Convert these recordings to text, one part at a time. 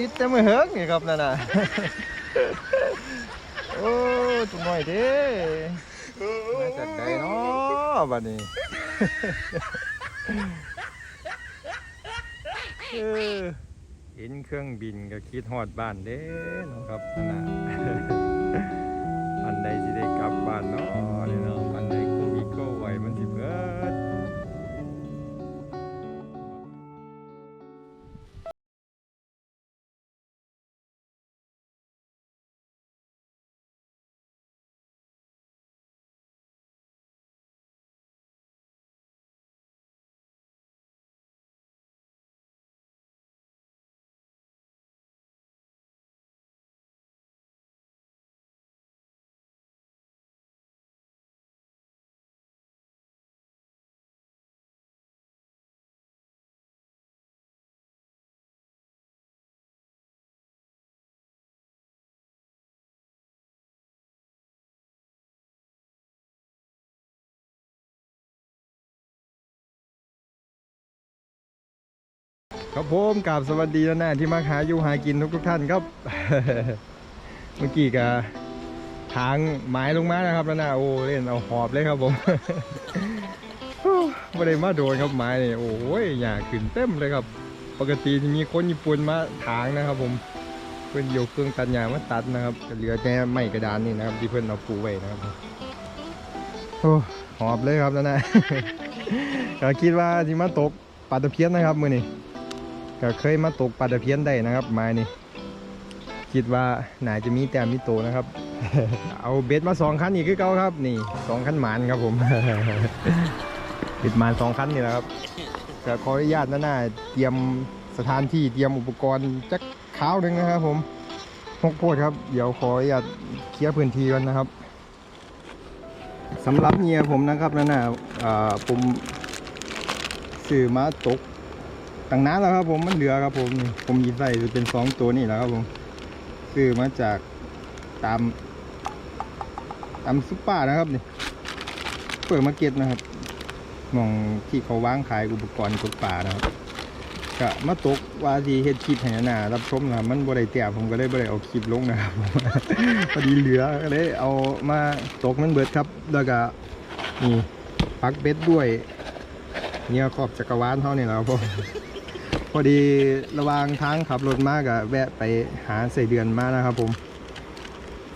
ติดแต่มือเฮิกนี่ครับนั่นน่ะโอ้จุงหน่อยเด้มาจากใดเนาะบัดนี้เออเห็นเครื่องบินก็คิดฮอดบ้านเด้นะครับนั่นน่ะอันใดสิได้กลับบ้านเนาะ ครับผมกราบสวัสดีนะแน่ที่มาหาอยู่หากินทุกทุกท่านครับ เมื่อกี้ก็ทางไม้ลงมานะครับแล้วนะโอ้เล่นเอาหอบเลยครับผมไม่ได้มาโดนครับไม้เนี่ยโอ้ยหยาขึ้นเต็มเลยครับ ปกติที่มีคนญี่ปุ่นมาถางนะครับ ผมเพื่อนโยกเครื่องตัดหญ้ามาตัดนะครับก็เหลือแค่ไม้กระดานนี่นะครับ ที่เพื่อนเอาปูไว้นะครับโอ้หอบเลยครับแล้วนะก็คิดว่าที่มาตกปลาตะเพียนนะครับมือนี้ ก็เคยมาตกปลาตะเพียนได้นะครับไม้นี่คิดว่าน่าจะมีแต้มมีโตนะครับ เอาเบ็ดมาสองคันอีกคือเก่าครับ นี่สองคันหมานครับผมเบ็ดหมานสองคันนี่แหละครับก็ขออนุญาตนะน่าเตรียมสถานที่เตรียมอุปกรณ์จักข้าวหนึ่งนะครับ ผมหกโพดครับ เดี๋ยวขออนุญาตเคลียร์พื้นที่ก่อนนะครับสำหรับเมียผมนะครับนั่นน่ะอ่าผมซื้อมาตก ตั้งนานแล้วครับผมมันเหลือครับผมผมยิบใส่จะเป็นสองตัวนี่แหละครับผมซื้อมาจากตามตามซุปเปอร์นะครับนี่เปิดมาเก็ตนะครับมองที่เขาวางขายอุปกรณ์ตกปลานะครับก็มาตกว่าที่เฮ็ดคลิปให้หนารับชมนะครับมันบ่ได้เตี่ยผมก็เลยบ่ได้เอาคลิปลงนะครับพอดีเหลือก็เลยเอามาตกมันเบิดครับ แล้วก็นี่ปักเบ็ดด้วย เนี่ยขอบจักรวาลเท่านี่แหละครับผม พอดีระหว่างทางขับรถมากอะแวะไปหาใส่เดือนมานะครับ ผม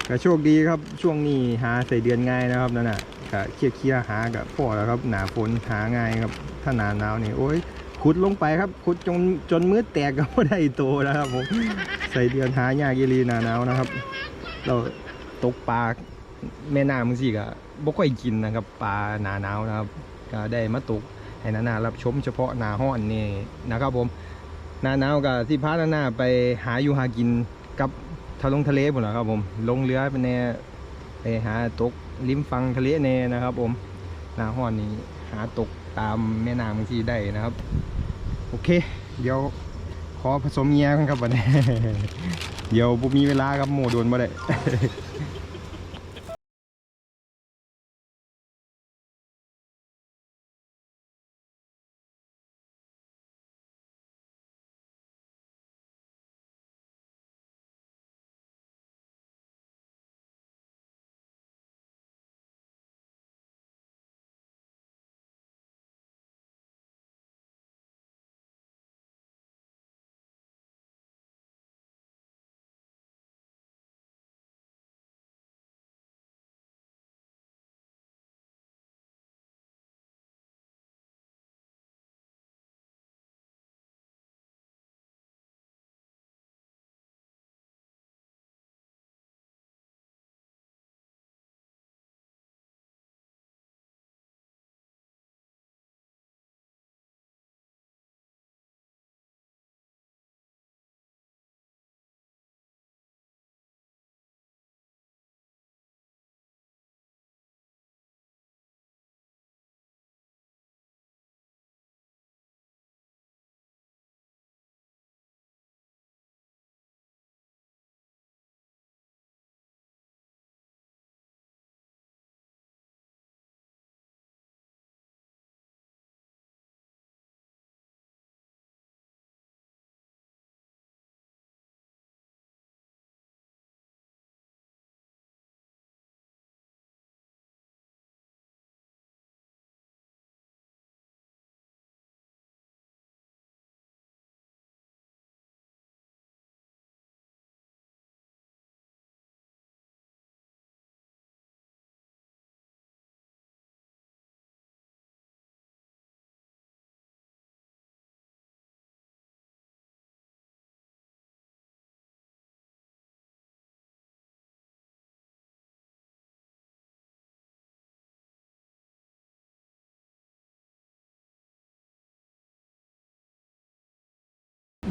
ก็โชคดีครับช่วงนี้หาใส่เดือนง่ายนะครับนั่นน่ะก็เคลียร์เคลียหากับพ่อแล้วครับ หนาฝนหาง่ายครับ ถ้าหนาหนาวนี่โอ้ยขุดลงไปครับขุดจนจนมือแตกก็ไม่ได้โตนะครับผมใส่เดือนหายากยีรีหนาหนาวนะครับ เราตกปลาแม่น้ำมึงสิก็บ่ค่อยกินนะครับปลาหนาหนาวนะครับก็ได้มาตกให้นานารับชมเฉพาะหนาห้อนนี่นะครับผม หนาหนาวกับที่พานานาไปหาอยู่หากินกับทะลงทะเลหมดแล้วครับผมลงเรือไปแน่ไปหาตกริมฝั่งทะเลแน่นะครับ ผมหน้าห้อนนี่หาตกตามแม่น้ำบางทีได้นะครับ โอเค เดี๋ยวขอผสมเงี้ยกันครับวันนี้เดี๋ยวบุมีเวลาครับโมโดนมาได้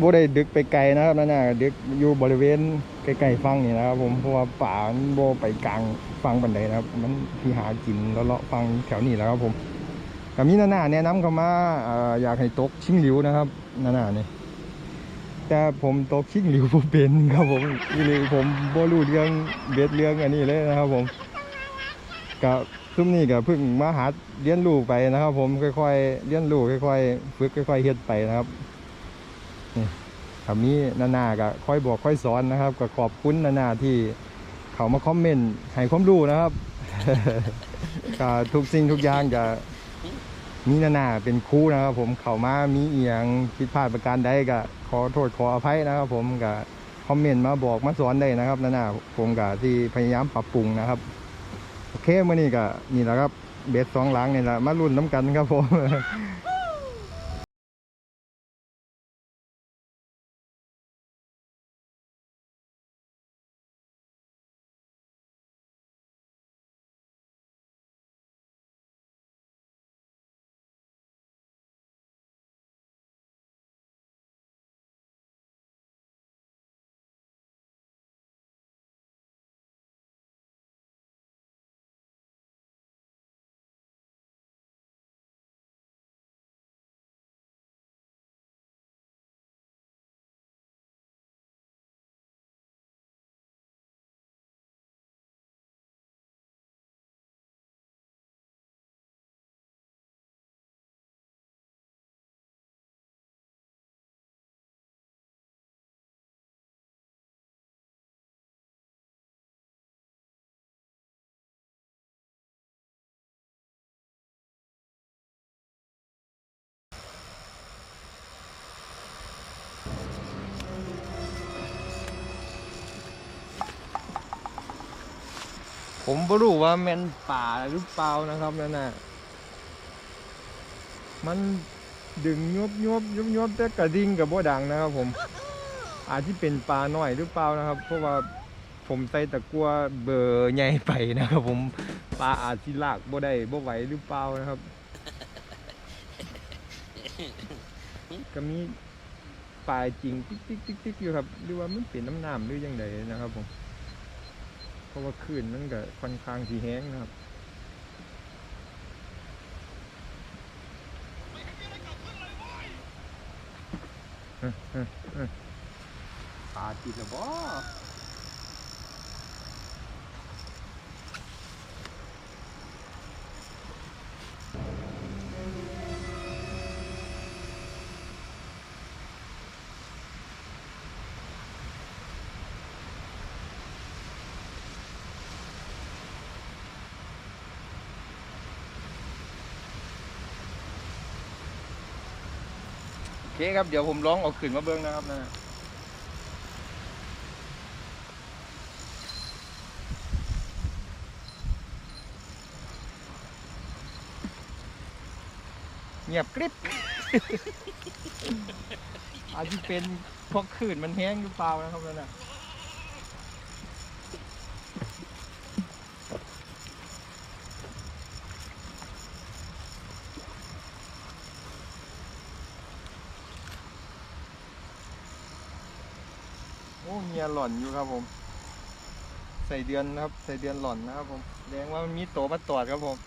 บ่ได้ดึกไปไกลนะครับนั่นน่ะดึกอยู่บริเวณใกล้ๆฟังนี่นะครับ ผมเพราะว่าป่ามันบ่ไปกลางฟังบันไดนะครับ มันที่หากินแล้วเลาะฟังแถวนี้แหล้วครับผมก็มีนานาแนะนำเข้ามาเอ่ออยากให้ตกชิงหลิวนะครับนานานี่แต่ผมตกชิงหลิวบ่เป็นครับผมอีหลีผมบ่รู้เรื่องเบ็ดเรื่องอันนี้เลยนะครับผมก็ซุ่มนี้ก็เพิ่งมาหาเรียนรู้ไปนะครับ ผมค่อยๆเรียนรู้ค่อยๆฝึกค่อยๆเฮ็ดไปนะครับ ครับมีนานาก็ค่อยบอกค่อยสอนนะครับ ก็ขอบคุณนานาที่เขามาคอมเมนต์ให้ความรู้นะครับก็ทุกสิ่งทุกอย่างจะมีนานาเป็นครูนะครับ ผมเขามามีเอียงผิดพลาดประการใดก็ขอโทษขออภัยนะครับ ผมก็คอมเมนต์มาบอกมาสอนได้นะครับนานาผมก็ที่พยายามปรับปรุงนะครับโอเคมื่อนี้ก็นี่แหละครับเบสสองหลังนี่แหละมารุ่นน้ำกันครับผม ผมไม่รู้ว่าแมนป่าหรือเปล่านะครับนั่นน่ะมันดึงยบยบยบยบแต่กระดิ่งกับบ่ดังนะครับ ผม อาจที่เป็นปลาหน่อยหรือเปล่านะครับ เพราะว่าผมใส่ตะกัวเบอร์ใหญ่ไปนะครับ ผมปลาอาจที่ลากบ่ได้บ่ไหวหรือเปล่านะครับ ก็มีปลาจริงติ๊กติ๊กติ๊กติ๊กอยู่ครับ หรือว่ามันเป็นน้ำน้ำหรือยังไงนะครับผม เพราะว่าคลื่นมันก็ค่อนข้างสีแห้งนะครับปลาติดแล้วบ่ เคครับ เดี๋ยวผมร้องออกขึ้นมาเบื้องนะครับนะเงียบกริบอาจจะเป็นพวกขื่นมันแห้งหรือเปล่านะครับนั่นน่ะ อ้เมียหล่อนอยู่ครับผม ใส่เดือนนะครับ ใส่เดือนหล่อนนะครับผมแสดงว่ามันมีโตมาตรวจครับผม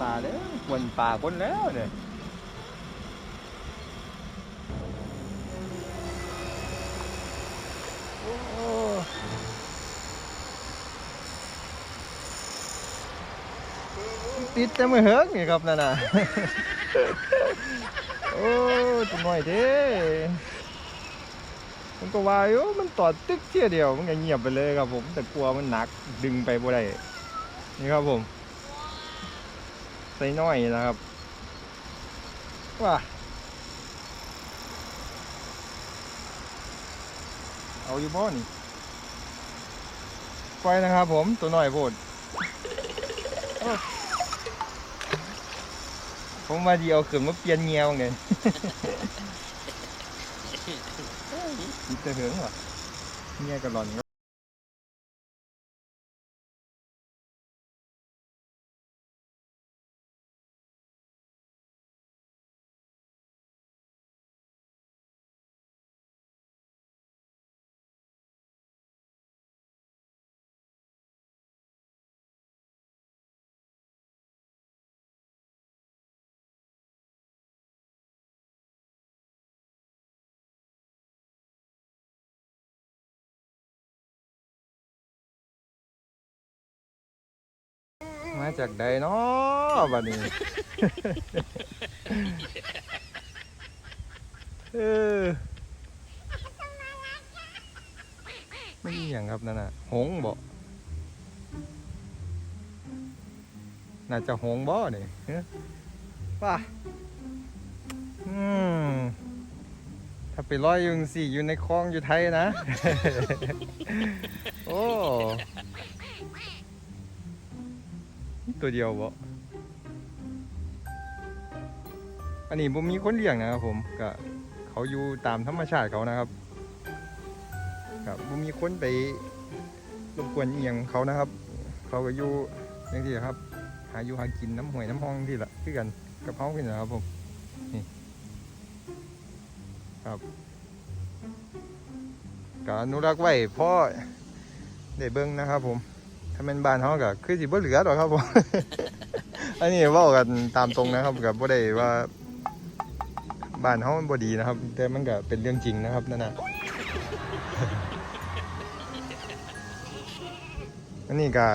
ปลาแล้วกวนปลาคนแล้วเนี่ยติดแต่มือเฮิกนี่ครับนั่นน่ะ โอ้ตัวน้อยเด้มันก็ว่าอยู่มันต่อตึกเที่ยเดียว มันก็เงียบไปเลยครับผม แต่กลัวมันหนักดึงไปบ่ได้ นี่ครับผม ส่น้อยนะครับว้าเอาอยู่บ่นี่ปล่อยนะครับผมตัวหน่อยโพดโอ้ผมมาดีเอาขึ้นมาเปลี่ยนเงียวไงนี่จะเหิงเหรอเงียกระหล่อน จากใดเนาะบัดนี้ เออไม่มีอย่างครับนั่นน่ะ หงบ่น่าจะหงบ่นี่เอ้อป่ะอืมถ้าไปลอยอยุงสี่อยู่ในคลองอยู่ไทยนะ โอ้ ตัวเดียวบ่อันนี้ผมมีคนเลี้ยงนะครับผมก็เขาอยู่ตามธรรมชาติเขานะครับกับผมมีคนไปรบกวนเอียงเขานะครับ เขาก็อยู่อย่างที่ครับ หาอยู่หากินน้ำหวยน้ำห้องที่ละคือกันกับเขาขึ้นนะครับผมนี่ครับก็อนุรักษ์ไว้พราะได้เบิ้งนะครับผม ถ้าเป็นบ้านเขาก็คือสิบ่เหลือหรอกครับผม อันนี้เว่ากันตามตรงนะครับกับบ่ได้ว่า บ้านเขามันบ่ดีนะครับ แต่มันก็เป็นเรื่องจริงนะครับนั่นน่ะอันนี้ก็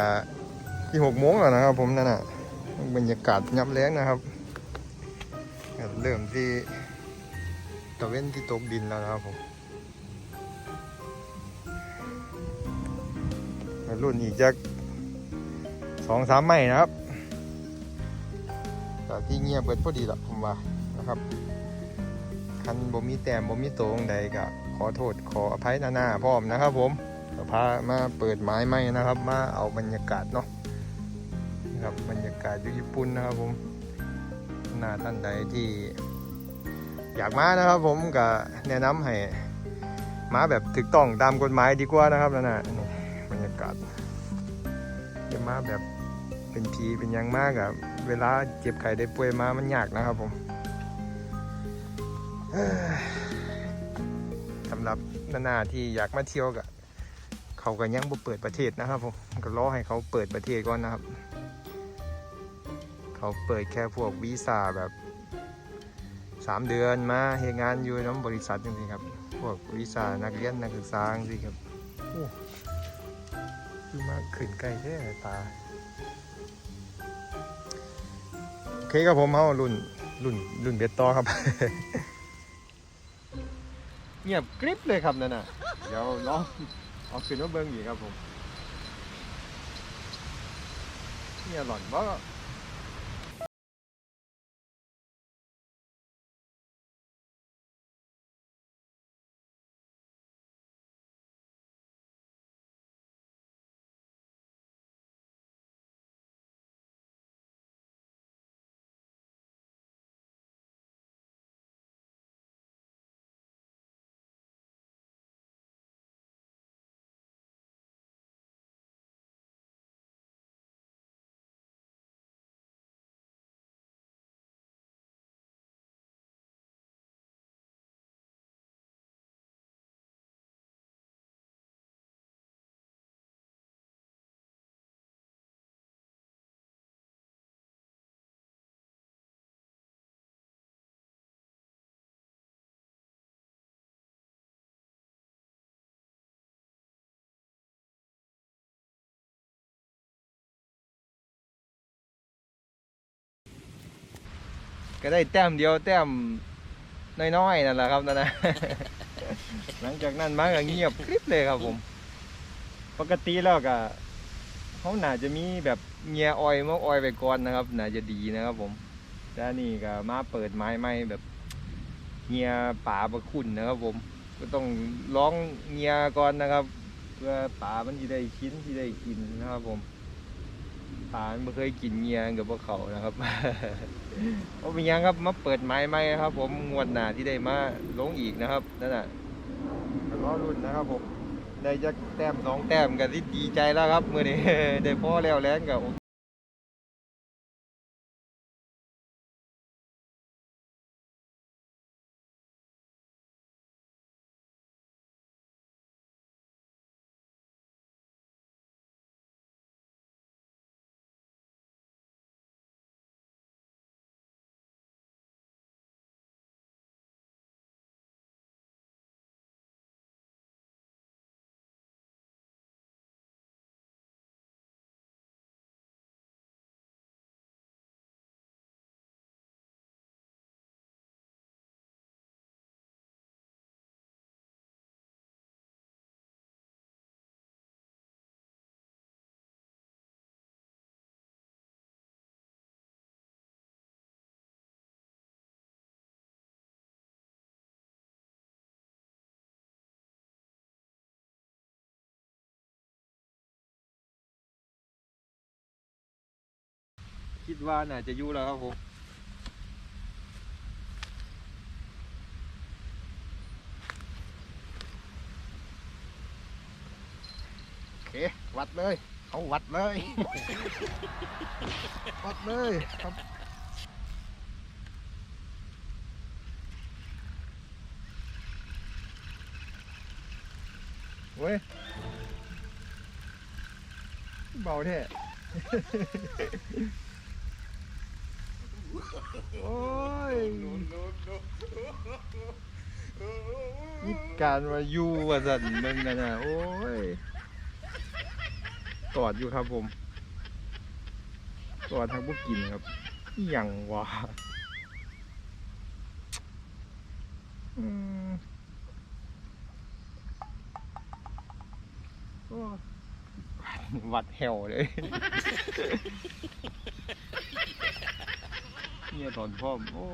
ที่หกโมงแล้วนะครับ ผมนั่นน่ะบรรยากาศยับแล้งนะครับเริ่มที่ตะเว้นที่ตกดินแล้วนะครับผม รุ่นอีกจะสองสามไม้นะครับแต่ที่เงียบเกินพอดีละผมว่านะครับคันบ่มีแต้มบ่มีโตรงใดก็ขอโทษขออภัยหน้าพร้อมนะครับ ผมก็พามาเปิดไม้ไม้นะครับ มาเอาบรรยากาศเนาะนะครับบรรยากาศอยู่ญี่ปุ่นนะครับผมหน้าท่านใดที่อยากมานะครับ ผมก็แนะนำให้มาแบบถูกต้องตามกฎหมายดีกว่านะครับนั่นะากาศจะมาแบบเป็นผีเป็นยังมากอะเวลาเจ็บไข้ได้ป่วยมามันยากนะครับผมสำหรับนานาที่อยากมาเที่ยวกะเขาก็ยังบ่เปิดประเทศนะครับผมก็รอให้เขาเปิดประเทศก่อนนะครับ เขาเปิดแค่พวกวีซ่าแบบสามเดือนมาเหตุงานอยู่น้ำบริษัทจริงๆครับ พวกวีซ่านักเรียนนักศึกษาจริงๆครับ คือมาขืนไกลแท้ตาโอเคครับผมเฮารุ่นรุ่นรุ่นเบ็ดต่อครับ เงียบกริบเลยครับนั่นน่ะ เดี๋ยวลองเอาขึ้นมาเบิ้งอีกครับผมเนี่ยหล่อนบ่ ก็ได้แต้มเดียวแต้มน้อยๆนั่นแหละครับนั่นนะหลังจากนั้นมาก็เงียบกริบเลยครับผม ปกติแล้วก็เขาหน่าจะมีแบบเงียออยมกออยไปก่อนนะครับน่าจะดีนะครับผมแต่นนี่ก็มาเปิดไม้ใหม่แบบเงียป่าประคุณนะครับผม ก็ต้องร้องเงียก่อนนะครับ เพื่อปลามันจะได้ชิ้นที่ได้กินนะครับผมปลามันไม่เคยกินเงียกับพวกเขานะครับ เอาเป็นยังครับมาเปิดไม้ไหมครับ ผมงวดหนาที่ได้มาลงอีกนะครับนั่นแหละรอรุ่นนะครับผมได้จะแต้มสองแต้มกันที่ดีใจแล้วครับมื่อนี้ได้พ่อแล้วแรงกับ คิดว่าน่าจะอยู่แล้วครับผมโอเควัดเลยเอาวัดเลย วัดเลยครับเว้ยเบาแท้ โอ้ยนี่การมาอยู่ว่าสันมึงนะนะโอ้ยกอดอยู่ครับผมกอดทั้งพวกกินครับอหย่างวะอืมโอ้วัดแหวเลย เนี่ยตอนพ่อมโอ้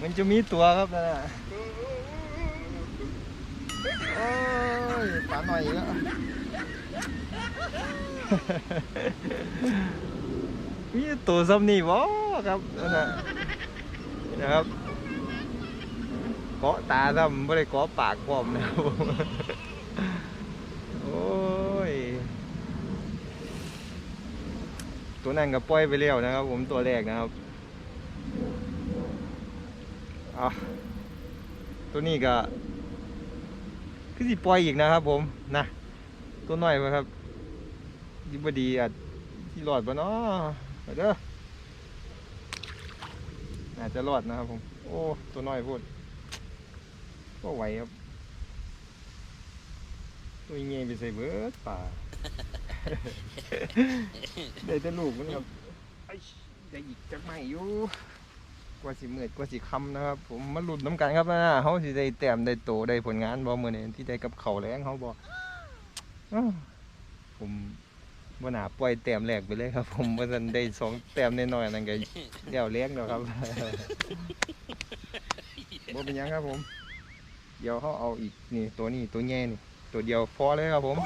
มันจะมีตัวครับนั่นน่ะโอ้ยปลาหน่อยอีกแล้วมีตัวซ้ำนี่บ่ครับนั่นน่ะนะครับเกาะตาซ้ำไม่ได้เกาะปากพร้อมนะครับผมโอ้ยตัวนั้นก็ปล่อยไปแล้วนะครับ ผมตัวแรกนะครับ อะตัวนี้ก็คือสิปล่อยอีกนะครับ ผมนะตัวน้อยไปครับยิบดีอะที่รอดปะเนาะไปเด้อน่าจะรอดนะครับ ผม โอ้ตัวน้อยพูดก็ไหวครับตัวเงี้ยไปใส่เบิร์ดป่าได้แต่ลูกมันครับไอ้ได้อีกจักไม่อยู่ กว่าสิเมื่อยกว่าสิคำนะครับ ผมมาหลุดน้ำกันครับนะเขาสิได้แต้มได้โตได้ผลงานบ่มือนี้ที่ได้กับเขาวแรงเขาบอ้าวผมบ่น่าปล่อยแต้มแรกไปเลยครับ ผมว่าสันได้สองแต้มน้อยๆนั่นก็เดี่ยวเลี้ยงแล้วครับบ่เป็นยังครับผม เดี๋ยวเขาเอาอีกนี่ตัวนี้ตัวแง่นี่ตัวเดียวพอเลยครับผม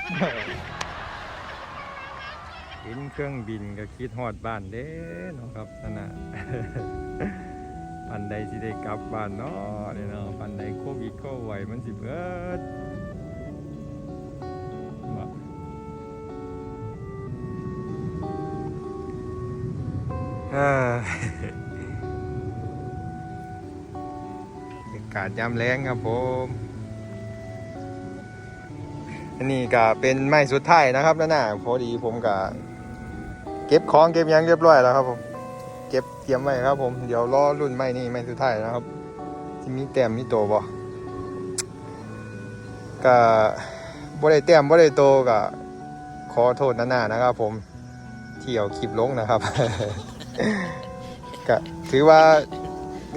เห็นเครื่องบินก็คิดฮอดบ้านเด้เนาะครับนั่นน่ะ นใดสิได้กลับบ้านเนาะเด้เนาะปันใดโควิดก็ไหวมันสิเบิดว่าเอ้ออากาศยามแรงครับผมอันนี้ก็เป็นไม้สุดท้ายนะครับนั่นน่ะพอดีผมก็เก็บของเก็บยังเรียบร้อยแล้วครับผม ตรียมไว้ครับ ผมเดี๋ยวรอรุ่นไม้นี่ไม้สุดท้ายนะครับที่มีแต้มมีโตบ่ก็บ่ได้แต้มบ่ได้โตก็ขอโทษหนานานะครับ ผมที่เอาคลิปลงนะครับก็ถือว่า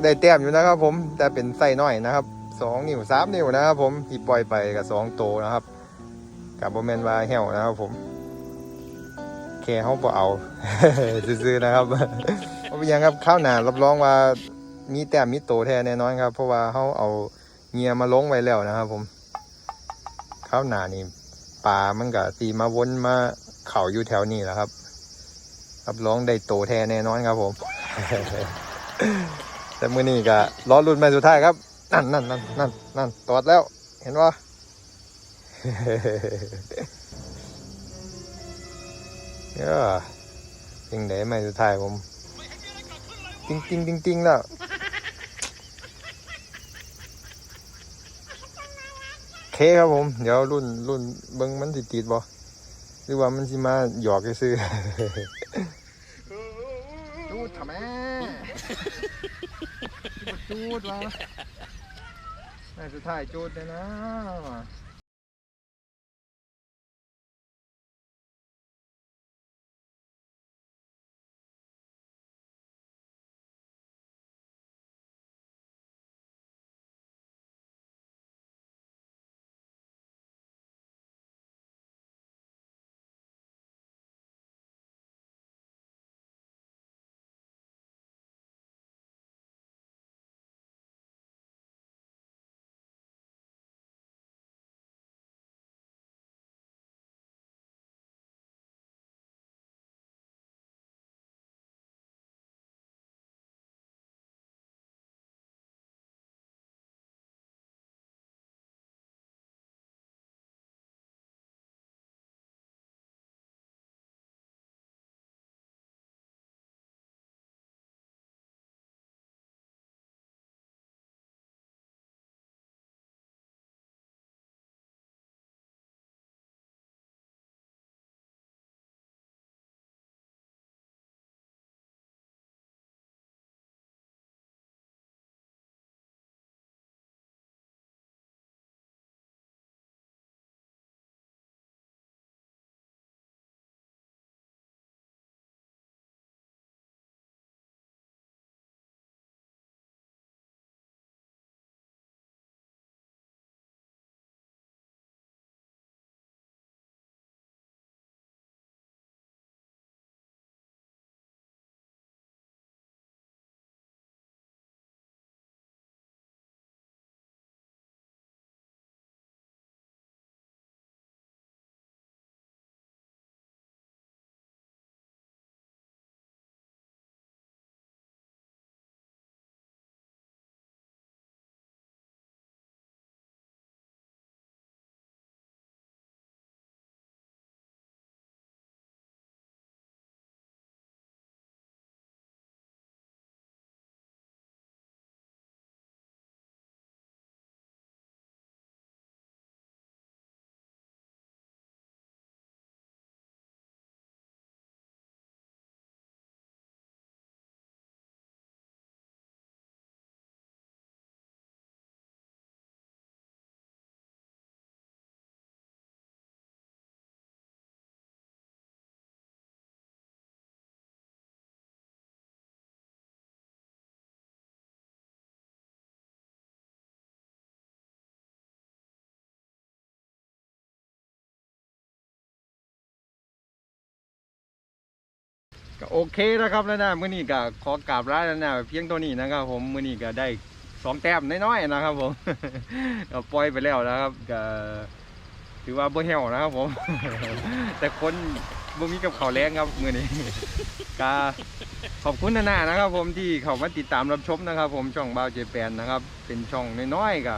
ได้แต้มอยู่นะครับ ผมแต่เป็นไส้น้อยนะครับสองนิ้วสามนิ้วนะครับ ผมที่ปล่อยไปกับสองโตนะครับกับโบแมนว่าเหี่ยวนะครับ ผมแค่เขาบ่เอาซื้อๆนะครับ เพราะเป็นหยังครับข้าวหนารับรองว่ามีแต้มมีโตแท้แน่นอนครับ เพราะว่าเขาเอาเงียมาลงไว้แล้วนะครับ ผมข้าวหนานี่ปลามันก็ตีมาวนมาเข่าอยู่แถวนี้แหละครับ รับรองได้โตแท้แน่นอนครับ ผม แต่มือนี้ก็รอรุ่นม่สุดท้ายครับ นั่นนั่นนั่นนั่นนั่นตอดแล้ว เห็นว่าเออจริงเด๋ไม่สุดท้ายผม ติงติงติงติงแล้ว เคครับผม เดี๋ยวรุ่นรุ่นเบิ้งมันติดติดบ่หรือว่ามันสิมาหยอกซื้อจูดทำไมจูดวะแม่สุดท้ายจูดเลยนะ ก็โอเคนะครับแล้วนะมื้อนี้ก็ขอกราบลาแล้วนะเพียงตัวนี้นะครับผมมื้อนี้ก็ได้สองแต้มน้อยๆนะครับผมก็ปล่อยไปแล้วนะครับก็ถือว่าบ่เหี่ยวนะครับผม แต่คนบ่มีกับเขาวแรงครับมื้อนี้ก็ขอบคุณนานานะครับ ผมที่เข้ามาติดตามรับชมนะครับ ผมช่องบ่าวเจแปนนะครับ เป็นช่องน้อยๆก็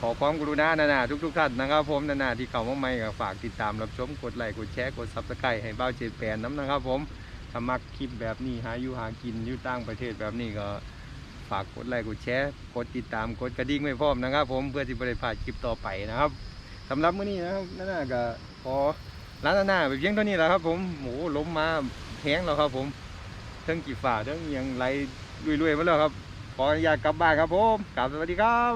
ขอความกรุณานานาทุกๆท่านนะครับ ผมนานาที่เข้ามาใหม่ก็ฝากติดตามรับชมกดไลค์กดแชร์กด Subscribe ให้บ่าวเจแปนน้ำนะครับ ผม ถ้ามักคลิปแบบนี้หาอยู่หากินอยู่ต่างประเทศแบบนี้ก็ฝากกดไลค์กดแชร์กดติดตามกดกระดิ่งไว้พร้อมนะครับ ผมเพื่อที่บริพลาดคลิปต่อไปนะครับสำหรับมื้อนี้นะครับนั่นน่ะก็ขอร้านหน้าไปเพียงเท่านี้แหละครับ ผมโหล้มมาแห้งแล้วครับ ผมเทั้งกี่ฝ่าเทั้งยังไหลลุยๆมาแล้วครับขออนุญาตกลับบ้านครับผมกลับสวัสดีครับ